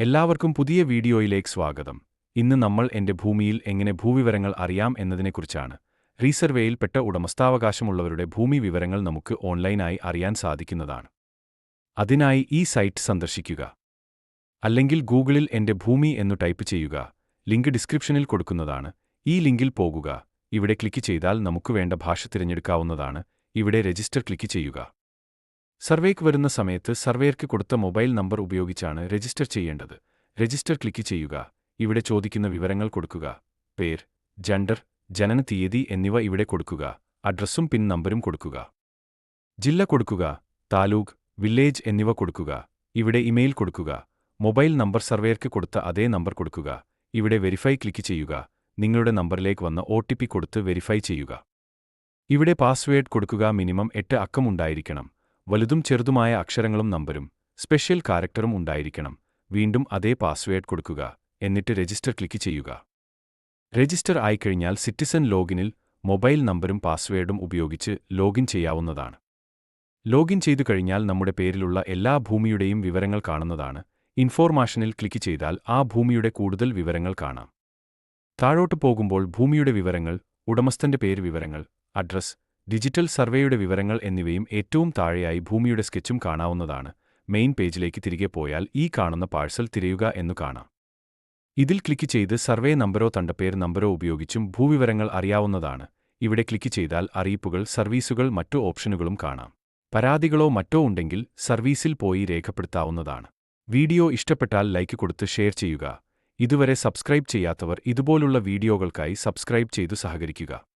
എല്ലാവർക്കും പുതിയ വീഡിയോയിലേക്ക് സ്വാഗതം. ഇന്ന് നമ്മൾ എന്റെ ഭൂമിയിൽ എങ്ങനെ ഭൂവിവരങ്ങൾ അറിയാം എന്നതിനെക്കുറിച്ചാണ്. റീസർവേയിൽപ്പെട്ട ഉടമസ്ഥാവകാശമുള്ളവരുടെ ഭൂമി വിവരങ്ങൾ നമുക്ക് ഓൺലൈനായി അറിയാൻ സാധിക്കുന്നതാണ്. അതിനായി ഈ സൈറ്റ് സന്ദർശിക്കുക. അല്ലെങ്കിൽ ഗൂഗിളിൽ എന്റെ ഭൂമി എന്നു ടൈപ്പ് ചെയ്യുക. ലിങ്ക് ഡിസ്ക്രിപ്ഷനിൽ കൊടുക്കുന്നതാണ്. ഈ ലിങ്കിൽ പോകുക. ഇവിടെ ക്ലിക്ക് ചെയ്താൽ നമുക്ക് വേണ്ട ഭാഷ തിരഞ്ഞെടുക്കാവുന്നതാണ്. ഇവിടെ രജിസ്റ്റർ ക്ലിക്ക് ചെയ്യുക. സർവേക്ക് വരുന്ന സമയത്ത് സർവേയർക്ക് കൊടുത്ത മൊബൈൽ നമ്പർ ഉപയോഗിച്ചാണ് രജിസ്റ്റർ ചെയ്യേണ്ടത്. രജിസ്റ്റർ ക്ലിക്ക് ചെയ്യുക. ഇവിടെ ചോദിക്കുന്ന വിവരങ്ങൾ കൊടുക്കുക. പേർ ജെൻഡർ ജനന തീയതി എന്നിവ ഇവിടെ കൊടുക്കുക. അഡ്രസ്സും പിൻ നമ്പരും കൊടുക്കുക. ജില്ല കൊടുക്കുക. താലൂക്ക് വില്ലേജ് എന്നിവ കൊടുക്കുക. ഇവിടെ ഇമെയിൽ കൊടുക്കുക. മൊബൈൽ നമ്പർ സർവേയർക്ക് കൊടുത്ത അതേ നമ്പർ കൊടുക്കുക. ഇവിടെ വെരിഫൈ ക്ലിക്ക് ചെയ്യുക. നിങ്ങളുടെ നമ്പറിലേക്ക് വന്ന ഒ കൊടുത്ത് വെരിഫൈ ചെയ്യുക. ഇവിടെ പാസ്വേഡ് കൊടുക്കുക മിനിമം എട്ട് അക്കം ഉണ്ടായിരിക്കണം വലുതും ചെറുതുമായ അക്ഷരങ്ങളും നമ്പരും സ്പെഷ്യൽ കാരക്ടറും ഉണ്ടായിരിക്കണം. വീണ്ടും അതേ പാസ്വേഡ് കൊടുക്കുക. എന്നിട്ട് രജിസ്റ്റർ ക്ലിക്ക് ചെയ്യുക. രജിസ്റ്റർ ആയിക്കഴിഞ്ഞാൽ സിറ്റിസൺ ലോഗിനിൽ മൊബൈൽ നമ്പരും പാസ്വേഡും ഉപയോഗിച്ച് ലോഗിൻ ചെയ്യാവുന്നതാണ്. ലോഗിൻ ചെയ്തു കഴിഞ്ഞാൽ നമ്മുടെ പേരിലുള്ള എല്ലാ ഭൂമിയുടെയും വിവരങ്ങൾ കാണുന്നതാണ്. ഇൻഫോർമാഷനിൽ ക്ലിക്ക് ചെയ്താൽ ആ ഭൂമിയുടെ കൂടുതൽ വിവരങ്ങൾ കാണാം. താഴോട്ട് പോകുമ്പോൾ ഭൂമിയുടെ വിവരങ്ങൾ ഉടമസ്ഥന്റെ പേര് വിവരങ്ങൾ അഡ്രസ് ഡിജിറ്റൽ സർവേയുടെ വിവരങ്ങൾ എന്നിവയും ഏറ്റവും താഴെയായി ഭൂമിയുടെ സ്കെച്ചും കാണാവുന്നതാണ്. മെയിൻ പേജിലേക്ക് തിരികെ പോയാൽ ഈ കാണുന്ന പാഴ്സൽ തിരയുക എന്നു കാണാം. ഇതിൽ ക്ലിക്ക് ചെയ്ത് സർവേ നമ്പറോ തണ്ടപ്പേർ നമ്പറോ ഉപയോഗിച്ചും ഭൂവിവരങ്ങൾ അറിയാവുന്നതാണ്. ഇവിടെ ക്ലിക്ക് ചെയ്താൽ അറിയിപ്പുകൾ സർവീസുകൾ മറ്റു ഓപ്ഷനുകളും കാണാം. പരാതികളോ മറ്റോ ഉണ്ടെങ്കിൽ സർവീസിൽ പോയി രേഖപ്പെടുത്താവുന്നതാണ്. വീഡിയോ ഇഷ്ടപ്പെട്ടാൽ ലൈക്ക് കൊടുത്ത് ഷെയർ ചെയ്യുക. ഇതുവരെ സബ്സ്ക്രൈബ് ചെയ്യാത്തവർ ഇതുപോലുള്ള വീഡിയോകൾക്കായി സബ്സ്ക്രൈബ് ചെയ്തു സഹകരിക്കുക.